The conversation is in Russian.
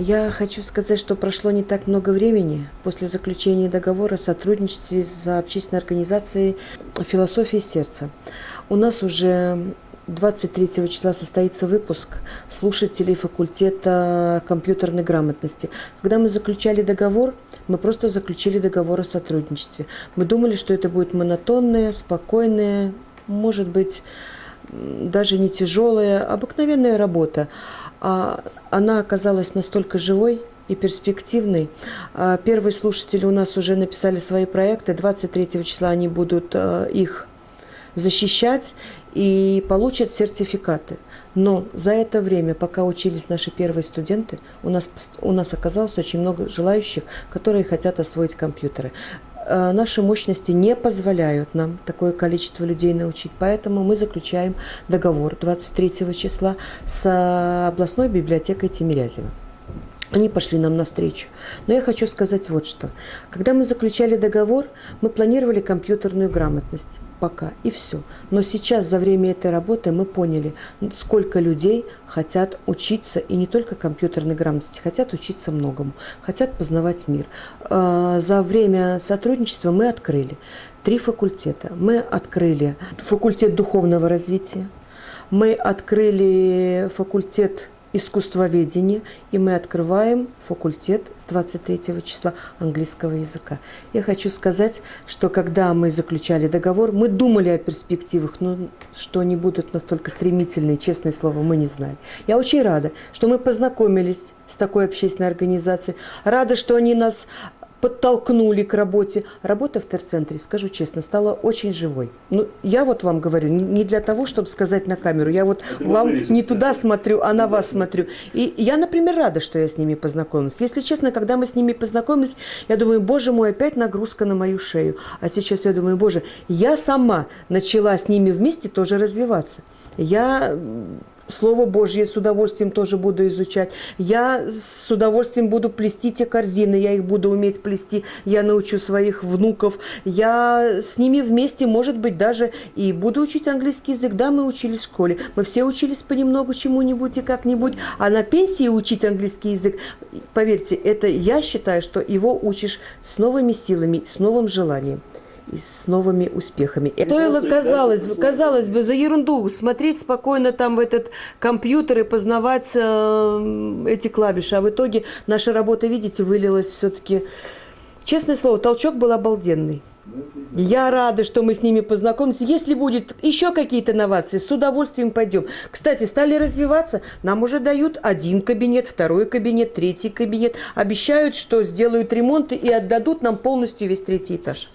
Я хочу сказать, что прошло не так много времени после заключения договора о сотрудничестве с общественной организацией «Философия сердца». У нас уже 23 числа состоится выпуск слушателей факультета компьютерной грамотности. Когда мы заключали договор, мы просто заключили договор о сотрудничестве. Мы думали, что это будет монотонное, спокойное, может быть, даже не тяжелая, обыкновенная работа. А она оказалась настолько живой и перспективной. А первые слушатели у нас уже написали свои проекты. 23 числа они будут э, их защищать и получат сертификаты. Но за это время, пока учились наши первые студенты, у нас, у нас оказалось очень много желающих, которые хотят освоить компьютеры. Э, наши мощности не позволяют нам такое количество людей научить, поэтому мы заключаем договор 23 числа с областной библиотекой Тимирязева. Они пошли нам навстречу. Но я хочу сказать вот что. Когда мы заключали договор, мы планировали компьютерную грамотность пока, и все. Но сейчас, за время этой работы, мы поняли, сколько людей хотят учиться, и не только компьютерной грамотности, хотят учиться многому, хотят познавать мир. А, за время сотрудничества мы открыли три факультета. Мы открыли факультет духовного развития, мы открыли факультет искусствоведения, и мы открываем факультет с 23 числа английского языка. Я хочу сказать, что когда мы заключали договор, мы думали о перспективах, но что они будут настолько стремительные, честное слово, мы не знали. Я очень рада, что мы познакомились с такой общественной организацией, рада, что они нас подтолкнули к работе. Работа в терцентре, скажу честно, стала очень живой. Ну, я вот вам говорю, не для того, чтобы сказать на камеру. Я вот Это вам не туда смотрю, а на вас смотрю. И я, например, рада, что я с ними познакомилась. Если честно, когда мы с ними познакомились, я думаю, боже мой, опять нагрузка на мою шею. А сейчас я думаю, боже, я сама начала с ними вместе тоже развиваться. Я Слово Божье с удовольствием тоже буду изучать. Я с удовольствием буду плести те корзины, я их буду уметь плести, я научу своих внуков. Я с ними вместе, может быть, даже и буду учить английский язык. Да, мы учились в школе, мы все учились понемногу чему-нибудь и как-нибудь. А на пенсии учить английский язык, поверьте, это я считаю, что его учишь с новыми силами, с новым желанием и с новыми успехами. Стоило, казалось, казалось бы, за ерунду смотреть спокойно там в этот компьютер и познавать э, эти клавиши. А в итоге наша работа, видите, вылилась все-таки... Честное слово, толчок был обалденный. Я рада, что мы с ними познакомимся. Если будет еще какие-то инновации, с удовольствием пойдем. Кстати, стали развиваться. Нам уже дают один кабинет, второй кабинет, третий кабинет. Обещают, что сделают ремонт и отдадут нам полностью весь третий этаж.